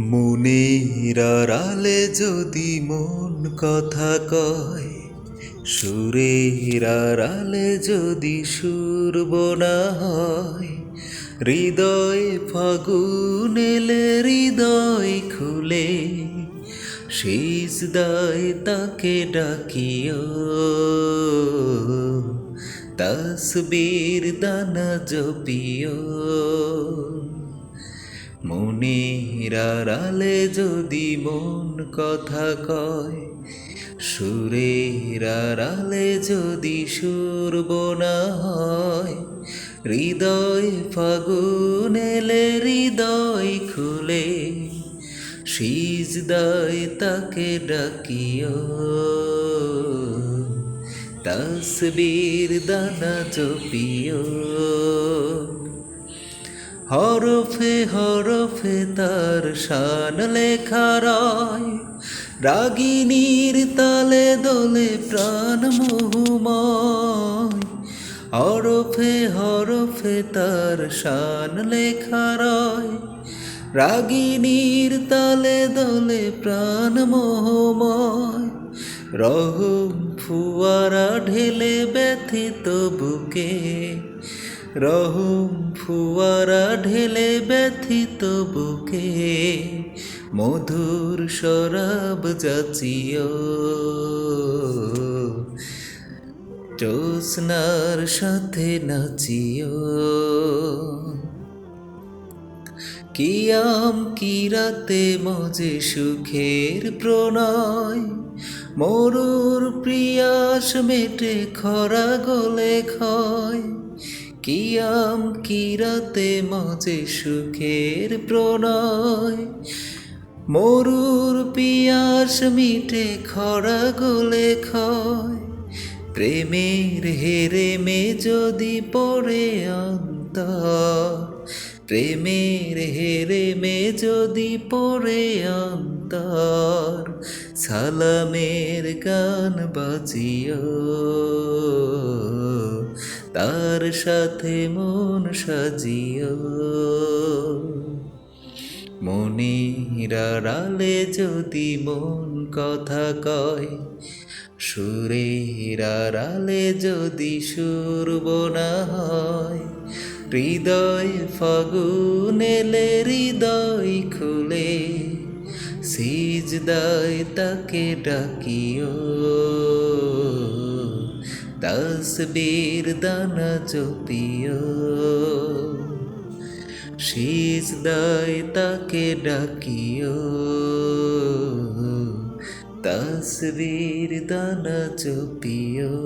মনের আড়ালে যদি মন কথা কয়, সুরের আড়ালে যদি সুর বোনা হয়, হৃদয় ফাগুন এলে হৃদয় খুলে শেষ দায় তাকে ডাকিও। তসবির দানা জপিও। মনের আড়ালে যদি মন কথা কয়, সুরের আড়ালে যদি সুর বোনা হয়, হৃদয় ফাগুন এলে হৃদয় খুলে শীষ দায় তাকে ডাকিও। তসবির দানা জপিও। হরফে হরফে তার শান লেখা রয়। রাগিনীর তালে দোলে প্রাণ মোহময়। হরফে হরফে তার শান লেখা রয়। রাগিনীর তালে দোলে প্রাণ মোহময়। রহম ফুয়ারা ঢেলে ব্যথিত বুকে। রহম ফুয়ারা ঢেলে ব্যথিত বুকে, মধুর শরাব যাচিও। জ্যোৎস্নার সাথে নাচিও। কিয়াম কিরাতে মজে সুখের প্রণয়, মরুর প্রিয়াস মেটে খরা গলে ক্ষয়। কিয়াম কিরাতে মজে সুখের প্রণয়? মরুর পিয়াস মিটে খরা গলে খয় প্রেমের হেরে মে যদি পড়ে অন্তর। প্রেমের হেরে মে যদি পড়ে অন্তর। সালামের গান বাজিও। তার সাথে মন সাজিও। মনির আড়ালে যদি মন কথা কয়, সুরের আড়ালে যদি সুর বোনা হয়, হৃদয় ফাগুন এলে হৃদয় খুলে, সিজদায় তাকে ডাকিও। তসবির দানা জপিও সিজদায় তাকে ডাকিও। তসবির দানা জপিও